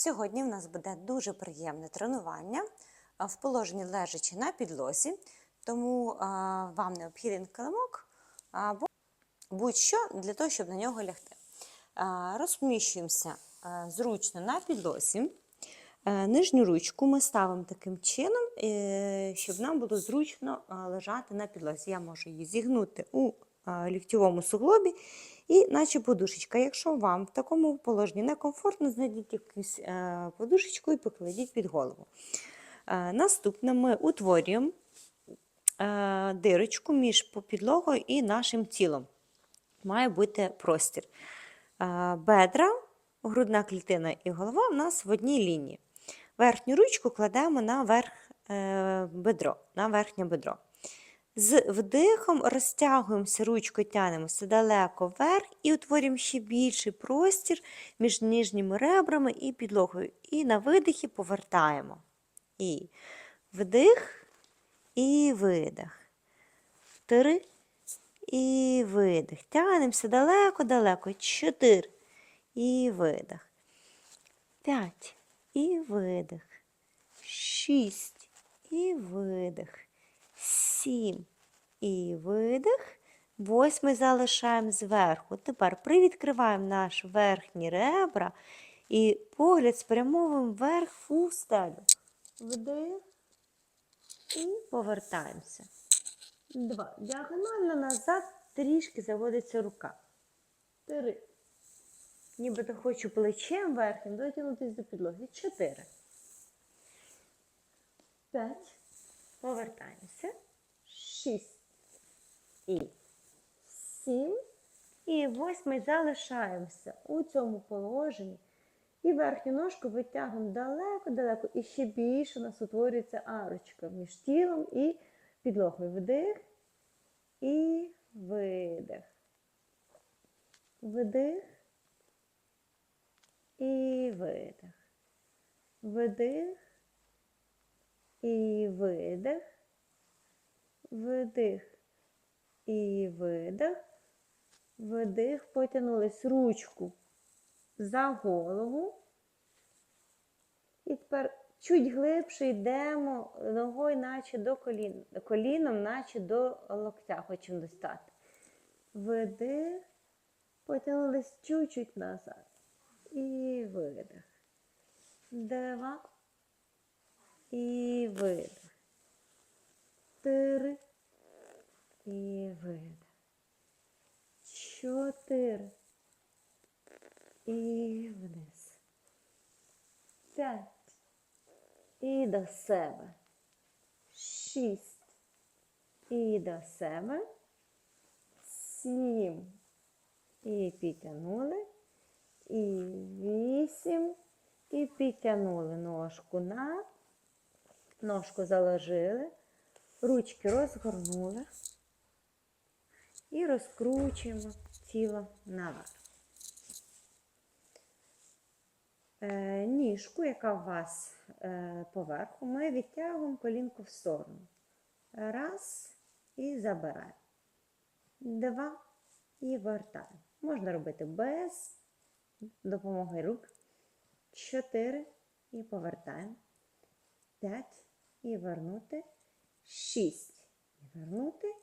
Сьогодні в нас буде дуже приємне тренування в положенні лежачи на підлозі, тому вам необхіден килимок або будь-що для того, щоб на нього лягти. Розміщуємося зручно на підлозі. Нижню ручку ми ставимо таким чином, е, щоб нам було зручно лежати на підлозі. Я можу її зігнути у ліктьовому суглобі, і наче подушечка. Якщо вам в такому положенні некомфортно, знайдіть якусь е, подушечку і покладіть під голову. Е, Наступне ми утворюємо е, дирочку між підлогою і нашим тілом. Має бути простір. Бедра, грудна клітина і голова в нас в одній лінії. Верхню ручку кладемо на верх бедро, на верхнє бедро. З вдихом розтягуємося ручкою, тянемося далеко вверх і утворюємо ще більший простір між нижніми ребрами і підлогою. І на видихі повертаємо. І вдих, і видих. Три. І видих. Тянемося далеко-далеко. Чотири. І видих. П'ять. І видих. Шість. І видих. Сім. І видих. Восьмий залишаємо зверху. Тепер привідкриваємо наш верхні ребра і погляд спрямовуємо вверх у стелю. Вдих. І повертаємося. Два. Діагонально назад трішки заводиться рука. Три. Нібито хочу плечем верхнім дотягнутися до підлоги. Чотири. П'ять. Повертаємося. Шість. І сім. І восьмий залишаємося у цьому положенні. І верхню ножку витягуємо далеко-далеко. І ще більше у нас утворюється арочка між тілом і підлогою. Вдих і видих. Вдих і видих. Вдих і видих. Вдих і видих. Вдих. Потягнулись ручку за голову. І тепер чуть глибше йдемо ногою, наче до колін, коліном, наче до локтя хочемо достати. Видих, потягнулись чуть-чуть назад. І видих. Два. І видих. Три. І видих. Чотири. І вниз. П'ять. І до себе. Шість. І до себе. Сім. І підтягнули. І вісім. І підтягнули ножку на. Ножку заложили. Ручки розгорнули. І розкручуємо тіло наверх. Е, ніжку, яка у вас е, поверху, ми відтягуємо колінку в сторону. Раз і забираємо. Два і вертаємо. Можна робити без допомоги рук. Чотири і повертаємо. П'ять і вернути. 6. І вернути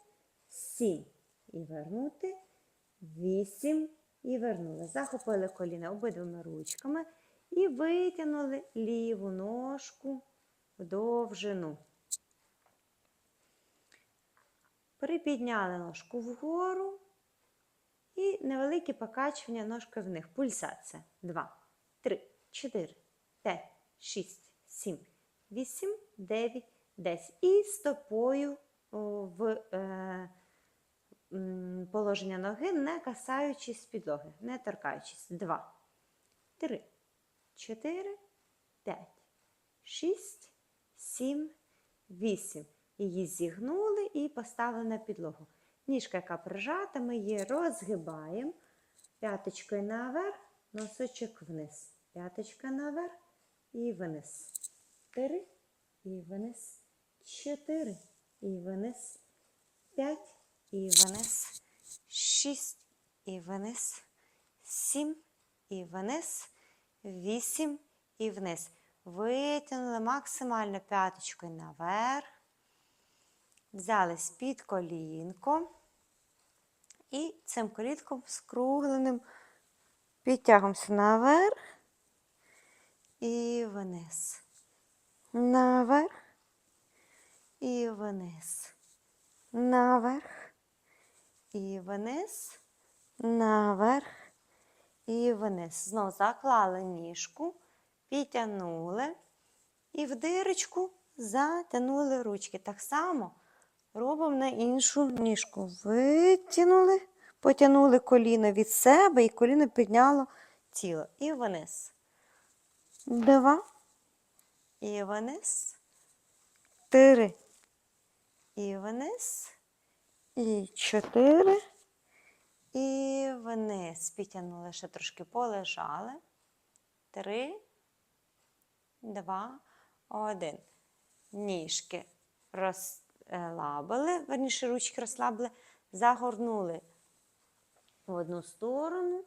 сім. І вернути вісім. І вернули. Захопили коліна обидвими ручками і витягнули ліву ножку в довжину. Припідняли ножку вгору. І невеликі покачування ножки в них. Пульсація. 2, 3, 4, 5, 6, 7, 8, 9, десь і стопою в е, положення ноги, не касаючись підлоги, не торкаючись. Два, три, чотири, п'ять, шість, сім, вісім. Її зігнули і поставили на підлогу. Ніжка, яка прижата, ми її розгибаємо. П'яточкою наверх, носочок вниз. П'яточка наверх і вниз. Три і вниз. Чотири і вниз. П'ять і вниз. Шість і вниз. Сім і вниз. Вісім і вниз. Витягнули максимально п'яточкою наверх. Взялись під колінко. І цим колінком скругленим підтягуємося наверх і вниз. Наверх і вниз. Наверх і вниз. Наверх і вниз. Знову заклали ніжку, підтягнули і в дирочку затягнули ручки. Так само робимо на іншу ніжку. Витягнули, потягнули коліно від себе і коліно підняло тіло. І вниз. Два. І вниз. Три. І вниз. І чотири. І вниз. Підтягнули, ще трошки полежали. Три, два, один. Ніжки розслабили, верніше ручки розслабили, загорнули в одну сторону,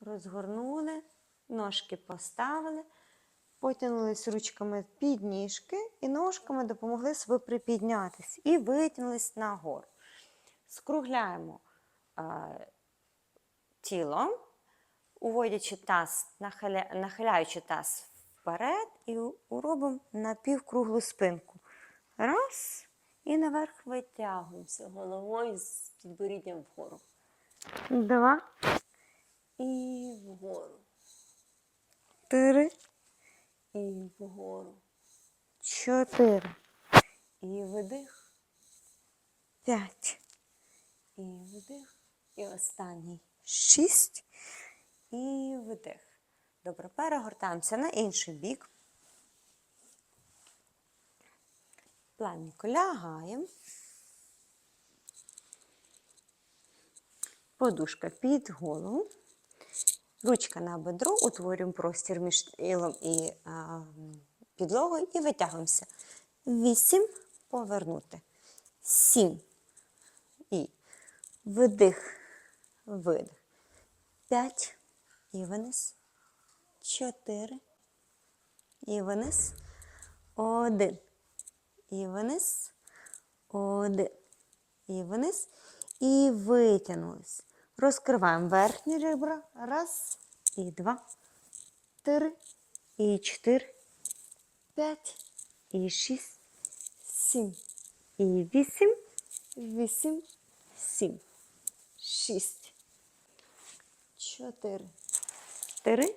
розгорнули, ножки поставили, потягнулись ручками під ніжки і ножками допомогли собі припіднятися і витягнулись нагору. Скругляємо е, тіло, уводячи таз, нахиля, нахиляючи таз вперед і робимо напівкруглу спинку. Раз. І наверх витягуємося головою з підборіддям вгору. Два. І вгору. Три. І вгору. Чотири. І видих. П'ять. І вдих. І останній. Шість. І вдих. Добре, перегортаємося на інший бік. Плавненько лягаємо. Подушка під голову. Ручка на бедро, утворюємо простір між тілом і а, підлогою і витягуємося. Вісім. Повернути. Сім. І вдих, видих. П'ять. І вниз. Чотири. І вниз. Один. І вниз. Один. І вниз. І витягнулись. Розкриваємо верхні ребра. Раз. І два. Три. І чотири. П'ять. І шість. Сім. І вісім. Вісім. Сім. Шість. Чотири. Три.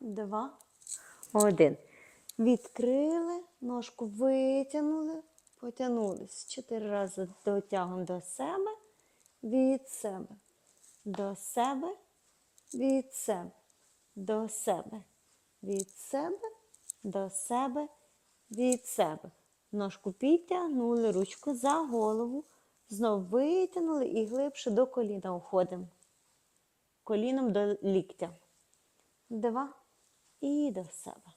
Два. Один. Відкрили, ножку витягнули, потягнулись. Чотири рази дотягуємо до себе, від себе, до себе, від себе, до себе, від себе, до себе, від себе. Ножку підтягнули, ручку за голову. Знов витягнули і глибше до коліна уходимо. Коліном до ліктя. Два. І до себе.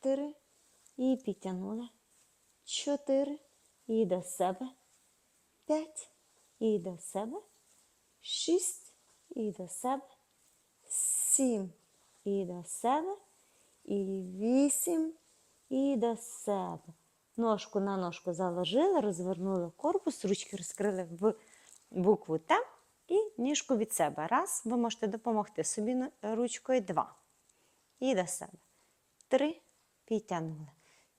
Три. І підтягнули. Чотири. І до себе. П'ять. І до себе. Шість. І до себе. Сім. І до себе. І вісім. І до себе. Ножку на ножку заложили, розвернули корпус, ручки розкрили в букву Т і ніжку від себе. Раз. Ви можете допомогти собі ручкою. Два. І до себе. Три. Підтягнули.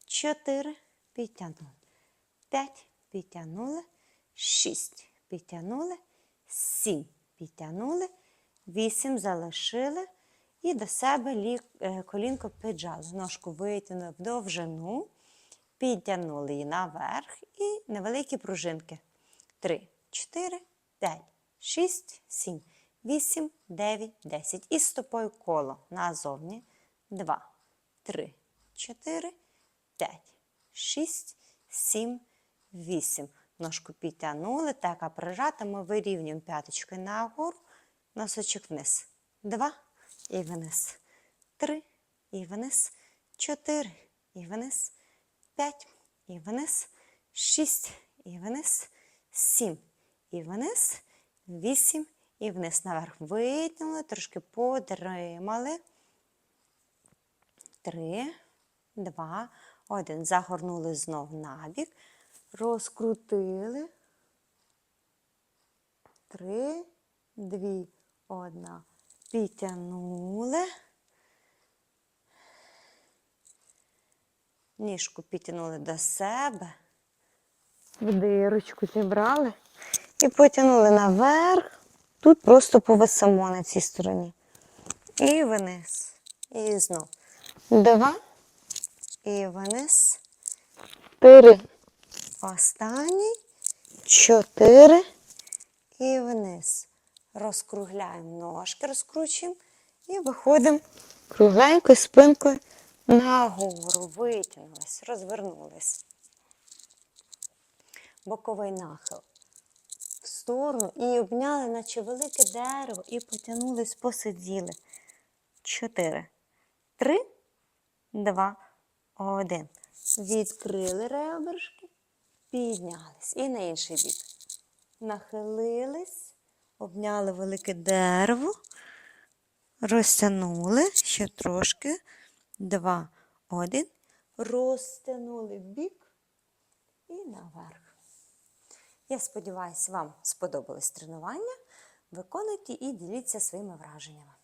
Чотири. Підтягнули. П'ять. Підтягнули. Шість. Підтягнули. Сім. Підтягнули. Вісім. Залишили. І до себе лі... е, колінко піджали. Ножку витягнули в довжину. Підтягнули її наверх. І невеликі пружинки. Три, чотири, п'ять, шість, сім, вісім, дев'ять, десять. І стопою коло назовні. Два, три, чотири, п'ять, шість, сім, вісім. Ножку підтягнули, така прижата. Ми вирівнюємо п'яточкою нагору, носочок вниз. Два і вниз. Три і вниз. Чотири і вниз. П'ять і вниз. Шість і вниз. Сім і вниз. Вісім і вниз. Наверх витягнули, трошки подримали. Три, два, один. Загорнули знов набік. Розкрутили. Три, дві, одна. Підтягнули. Ніжку підтягнули до себе. В дирочку зібрали і потягнули наверх. Тут просто повисимо на цій стороні. І вниз. І знов. Два. І вниз. Три. Останній. Чотири. І вниз. Розкругляємо ножки, розкручуємо. І виходимо кругленькою спинкою нагору. Витягнулись, розвернулись. Боковий нахил в сторону і обняли, наче велике дерево, і потягнулись, посиділи. Чотири. Три, два, один. Відкрили ребрышки, піднялись. І на інший бік. Нахилились, обняли велике дерево, розтягнули ще трошки. Два, один. Розтягнули бік і наверх. Я сподіваюся, вам сподобалось тренування. Виконуйте і діліться своїми враженнями.